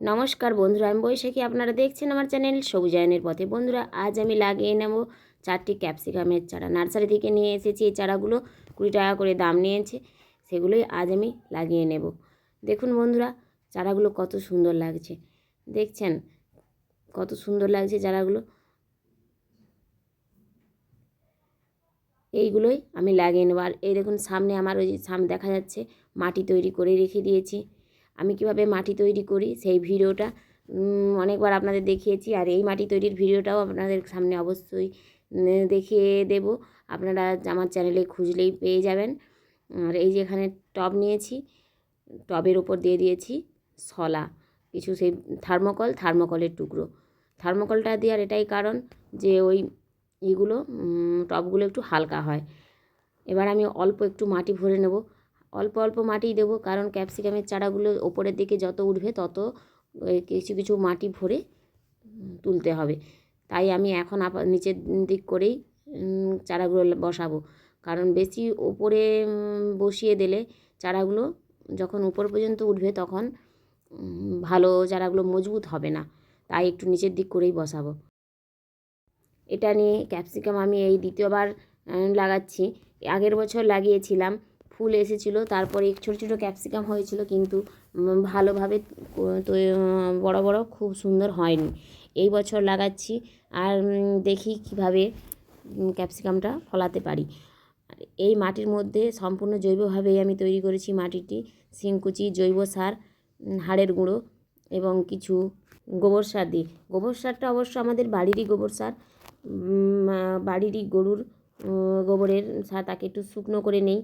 নমস্কার বন্ধুরা, আমি বৈশাখী। আপনারা দেখছেন আমার চ্যানেল সবুজায়নের পথে। বন্ধুরা, আজ আমি লাগিয়ে নেব চারটি ক্যাপসিকামের চারা। নার্সারি থেকে নিয়ে এসেছি এই চারাগুলো, কুড়ি টাকা করে দাম নিয়েছে, সেগুলোই আজ আমি লাগিয়ে নেব। দেখুন বন্ধুরা, চারাগুলো কত সুন্দর লাগছে। দেখছেন? কত সুন্দর লাগছে চারাগুলো। এইগুলোই আমি লাগিয়ে নেব। আর এই দেখুন, সামনে আমার ওই সামনে দেখা যাচ্ছে মাটি তৈরি করে রেখে দিয়েছি। আমি কীভাবে মাটি তৈরি করি, সেই ভিডিওটা অনেকবার আপনাদের দেখিয়েছি। আর এই মাটি তৈরির ভিডিওটাও আপনাদের সামনে অবশ্যই দেখিয়ে দেব। আপনারা আমার চ্যানেলে খুঁজলেই পেয়ে যাবেন। আর এই যে এখানে টব নিয়েছি, টবের ওপর দিয়ে দিয়েছি শলা কিছু সেই থার্মোকল, থার্মোকলের টুকরো। থার্মোকলটা দেওয়ার এটাই কারণ যে ওই এগুলো টবগুলো একটু হালকা হয়। এবার আমি অল্প একটু মাটি ভরে নেব। অল্প অল্প মাটি দেবো, কারণ ক্যাপসিকামের চারাগুলো ওপরের দিকে যত উঠবে তত কিছু কিছু মাটি ভরে তুলতে হবে। তাই আমি এখন আপাত নিচের দিক করেই চারাগুলো বসাবো। কারণ বেশি ওপরে বসিয়ে দিলে চারাগুলো যখন উপর পর্যন্ত উঠবে তখন ভালো চারাগুলো মজবুত হবে না। তাই একটু নিচের দিক করেই বসাবো। এটা নিয়ে ক্যাপসিকাম আমি এই দ্বিতীয়বার লাগাচ্ছি। আগের বছর লাগিয়েছিলাম ফুল এসেছিল। তারপরে ছোটো ছোটো ক্যাপসিকাম হয়েছিল কিন্তু ভালোভাবে তো বড় বড় খুব সুন্দর হয়নি। এই বছর লাগাচ্ছি। আর দেখি কীভাবে ক্যাপসিকামটা ফলাতে পারি। এই মাটির মধ্যে সম্পূর্ণ জৈবভাবেই আমি তৈরি করেছি মাটিটি। শিংকুচি, জৈব সার হাড়ের গুঁড়ো এবং কিছু গোবর সার দিই গোবর সারটা অবশ্য আমাদের বাড়িরই গোবর সার। বাড়িরই গরুর গোবরের সার তাকে একটু শুকনো করে নেই।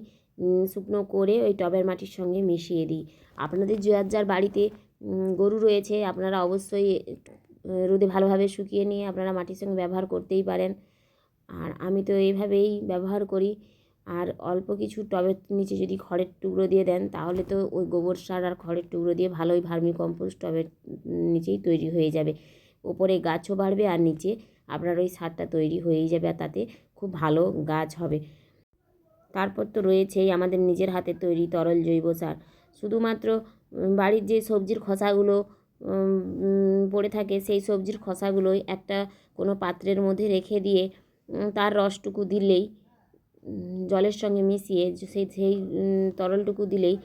শুকনো করে ওই টবের মাটির সঙ্গে মিশিয়ে দিই। আপনাদের যার যার বাড়িতে গরু রয়েছে, আপনারা অবশ্যই রোদে ভালোভাবে শুকিয়ে নিয়ে আপনারা মাটির সঙ্গে ব্যবহার করতেই পারেন। আর আমি তো এইভাবেই ব্যবহার করি। আর অল্প কিছু টবের নিচে যদি খড়ের টুকরো দিয়ে দেন, তাহলে তো ওই গোবর সার আর খড়ের টুকরো দিয়ে ভালোই ভার্মি কম্পোস্ট টবের নিচেই তৈরি হয়ে যাবে। ওপরে গাছও বাড়বে আর নিচে আপনার ওই সারটা তৈরি হয়েই যাবে আর তাতে খুব ভালো গাছ হবে। তারপর তো রয়েছেই আমাদের নিজের হাতে তৈরি তরল জৈব সার। শুধুমাত্র বাড়ির যে সবজির খোসাগুলো পড়ে থাকে সেই সবজির খোসাগুলোই একটা কোনো পাত্রের মধ্যে রেখে দিয়ে তার রসটুকু দিলেই জলের সঙ্গে মিশিয়ে সেই সেই তরলটুকু দিলেই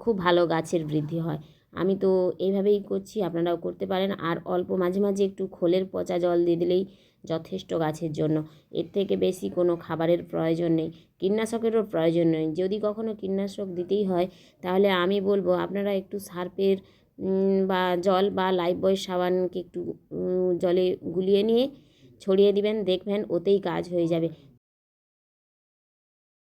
খুব ভালো গাছের বৃদ্ধি হয়। আমি তো এইভাবেই করছি, আপনারাও করতে পারেন। আর অল্প মাঝে মাঝে একটু খোলের পচা জল দিয়ে দিলেই যথেষ্ট গাছের জন্য। এর থেকে বেশি কোনো খাবারের প্রয়োজন নেই, কীটনাশকেরও প্রয়োজন নেই। যদি কখনও কীটনাশক দিতেই হয়, তাহলে আমি বলব, আপনারা একটু সার্পের বা জল বা লাইফ বয় সাবানকে একটু জলে গুলিয়ে নিয়ে ছড়িয়ে দিবেন, দেখবেন ওতেই কাজ হয়ে যাবে।